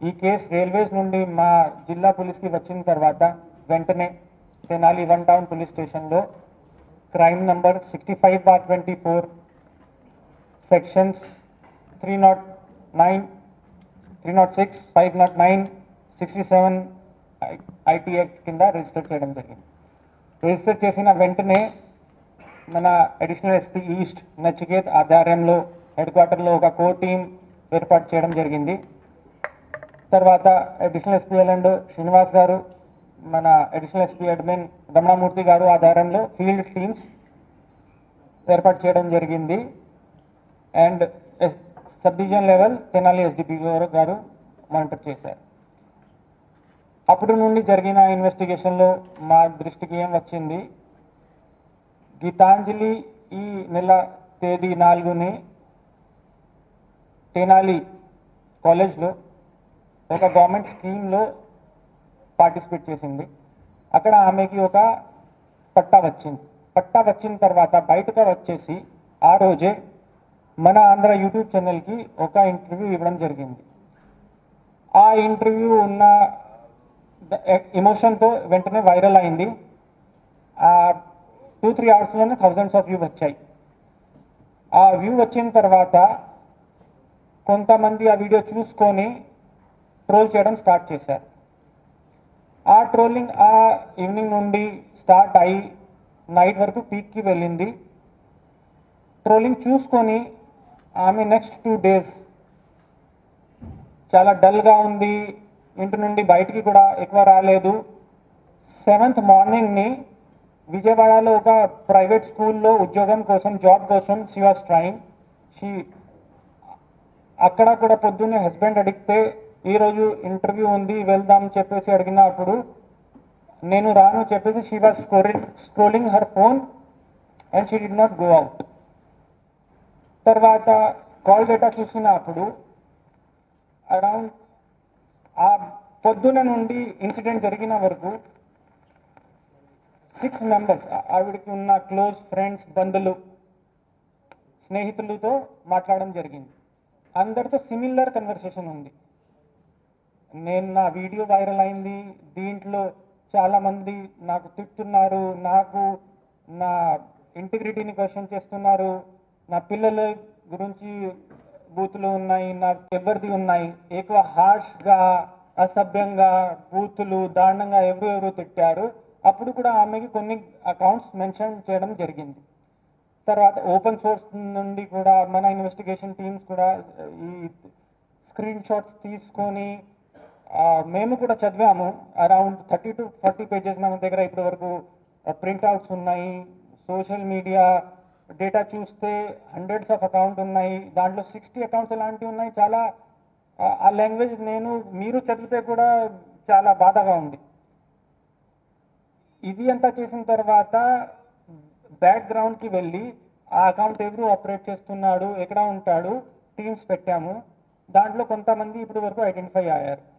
ఈ case railways నుండి మా జిల్లా పోలీస్కి వచ్చిన తర్వాత వెంటనే తెనాలి వన్ టౌన్ పోలీస్ స్టేషన్లో crime number sixty five bar twenty four sections three nought nine three nought six five nought nine sixty seven IT act కింద రిజిస్టర్ చేయడం జరిగింది. రిజిస్టర్ చేసిన వెంటనే మన అడిషనల్ ఎస్పీ ఈస్ట్ నచికేత్ ఆధ్వర్యంలో హెడ్ క్వార్టర్లో ఒక కో టీం ఏర్పాటు చేయడం జరిగింది. తర్వాత అడిషనల్ ఎస్పీ అండ్ శ్రీనివాస్ గారు మన అడిషనల్ ఎస్పీ అడ్మిన్ రమణమూర్తి గారు ఆధారంలో ఫీల్డ్ టీమ్స్ ఏర్పాటు చేయడం జరిగింది. And S subdivision level Tenali SDP గారు గారు మానిటర్ చేశారు. అప్పుడు నుండి జరిగిన ఇన్వెస్టిగేషన్లో మా దృష్టికి ఏం వచ్చింది? గీతాంజలి ఈ నెల తేదీ నాలుగుని తెనాలి కాలేజ్లో ఒక గవర్నమెంట్ స్కీమ్లో పార్టిసిపేట్ చేసింది. అక్కడ ఆమెకి ఒక పట్టా వచ్చింది. పట్టా వచ్చిన తర్వాత బయటకు వచ్చేసి ఆ రోజే మన ఆంధ్ర యూట్యూబ్ ఛానల్కి ఒక ఇంటర్వ్యూ ఇవ్వడం జరిగింది. ఆ ఇంటర్వ్యూ ఉన్న ఎమోషన్తో వెంటనే వైరల్ అయింది. ఆ టూ త్రీ అవర్స్లోనే థౌజండ్స్ ఆఫ్ వ్యూ వచ్చాయి. ఆ వ్యూ వచ్చిన తర్వాత కొంతమంది ఆ వీడియో చూసుకొని ట్రోల్ చేయడం స్టార్ట్ చేశారు. ఆ ట్రోలింగ్ ఆ ఈవినింగ్ నుండి స్టార్ట్ అయ్యి నైట్ వరకు పీక్కి వెళ్ళింది. ట్రోలింగ్ చూసుకొని ఆమె నెక్స్ట్ టూ డేస్ చాలా డల్గా ఉంది. ఇంటి నుండి బయటికి కూడా ఎక్కువ రాలేదు. సెవెంత్ మార్నింగ్ని విజయవాడలో ఒక ప్రైవేట్ స్కూల్లో ఉద్యోగం కోసం జాబ్ కోసం షీ వాస్ ట్రైంగ్ షీ అక్కడ కూడా పొద్దున్నే హస్బెండ్ అడిగితే ఈరోజు ఇంటర్వ్యూ ఉంది వెళ్దాం చెప్పేసి అడిగినప్పుడు నేను రాను చెప్పేసి she was scoring scrolling her phone and she did not go out తర్వాత కాల్ డేటా చూసినప్పుడు అరౌండ్ ఆ పొద్దున నుండి ఇన్సిడెంట్ జరిగిన వరకు సిక్స్ మెంబర్స్ ఆవిడకి ఉన్న క్లోజ్ ఫ్రెండ్స్ బంధువులు స్నేహితులతో మాట్లాడడం జరిగింది. అందరితో సిమిలర్ కన్వర్సేషన్ ఉంది. నేను నా వీడియో వైరల్ అయింది. దీంట్లో చాలామంది నాకు తిట్టున్నారు నాకు నా ఇంటిగ్రిటీని క్వశ్చన్ చేస్తున్నారు. నా పిల్లల గురించి బూతులు ఉన్నాయి. నా ఎవరిది ఉన్నాయి? ఎక్కువ హార్ష్గా అసభ్యంగా బూతులు దారుణంగా ఎవరు ఎవరు తిట్టారు. అప్పుడు కూడా ఆమెకి కొన్ని అకౌంట్స్ మెన్షన్ చేయడం జరిగింది. తర్వాత ఓపెన్ సోర్స్ నుండి కూడా మన ఇన్వెస్టిగేషన్ టీమ్స్ కూడా ఈ స్క్రీన్ షాట్స్ తీసుకొని మేము కూడా చదివాము. Around thirty to forty pages మన దగ్గర ఇప్పటి వరకు ప్రింట్అవుట్స్ ఉన్నాయి. సోషల్ మీడియా డేటా చూస్తే హండ్రెడ్స్ ఆఫ్ అకౌంట్ ఉన్నాయి. దాంట్లో సిక్స్టీ అకౌంట్స్ ఎలాంటివి ఉన్నాయి. చాలా ఆ, ఆ లాంగ్వేజ్ నేను మీరు చదివితే కూడా చాలా బాధగా ఉంది. ఇది అంతా చేసిన తర్వాత బ్యాక్గ్రౌండ్కి వెళ్ళి ఆ అకౌంట్ ఎవరు ఆపరేట్ చేస్తున్నాడు ఎక్కడ ఉంటాడు టీమ్స్ పెట్టాము. దాంట్లో కొంతమంది ఇప్పటి వరకు ఐడెంటిఫై అయ్యారు.